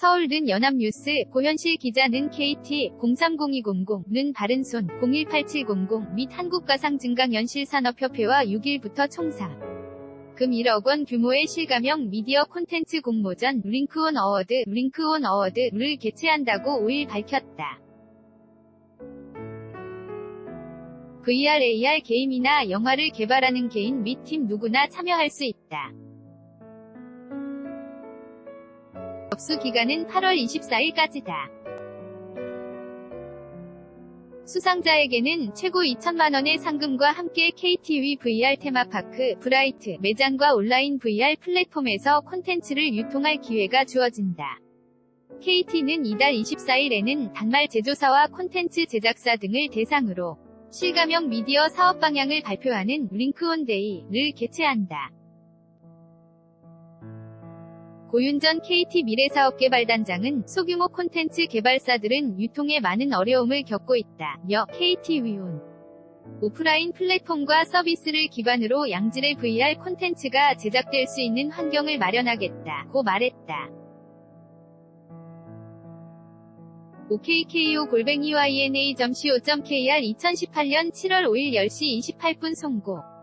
서울는 연합뉴스, 고현실 기자는 KT, 030200는 바른손, 018700 및 한국가상증강연실산업협회와 6일부터 총사. 금 1억 원 규모의 실가명 미디어 콘텐츠 공모전 링크온 어워드, 링크온 어워드를 개최한다고 5일 밝혔다. VR, AR 게임이나 영화를 개발하는 개인 및 팀 누구나 참여할 수 있다. 접수 기간은 8월 24일까지다. 수상자에게는 최고 2천만원의 상금과 함께 KTV VR 테마파크, 브라이트, 매장과 온라인 VR 플랫폼에서 콘텐츠를 유통할 기회가 주어진다. KT는 이달 24일에는 단말 제조사와 콘텐츠 제작사 등을 대상으로 실가명 미디어 사업 방향을 발표하는 링크온데이를 개최한다. 고윤전 KT 미래사업개발단장은 소규모 콘텐츠 개발사들은 유통에 많은 어려움을 겪고 있다. 며 KT 위온 오프라인 플랫폼과 서비스를 기반으로 양질의 VR 콘텐츠가 제작될 수 있는 환경을 마련하겠다. 고 말했다. OKKO 골뱅이 YNA.co.kr 2018년 7월 5일 10시 28분 송고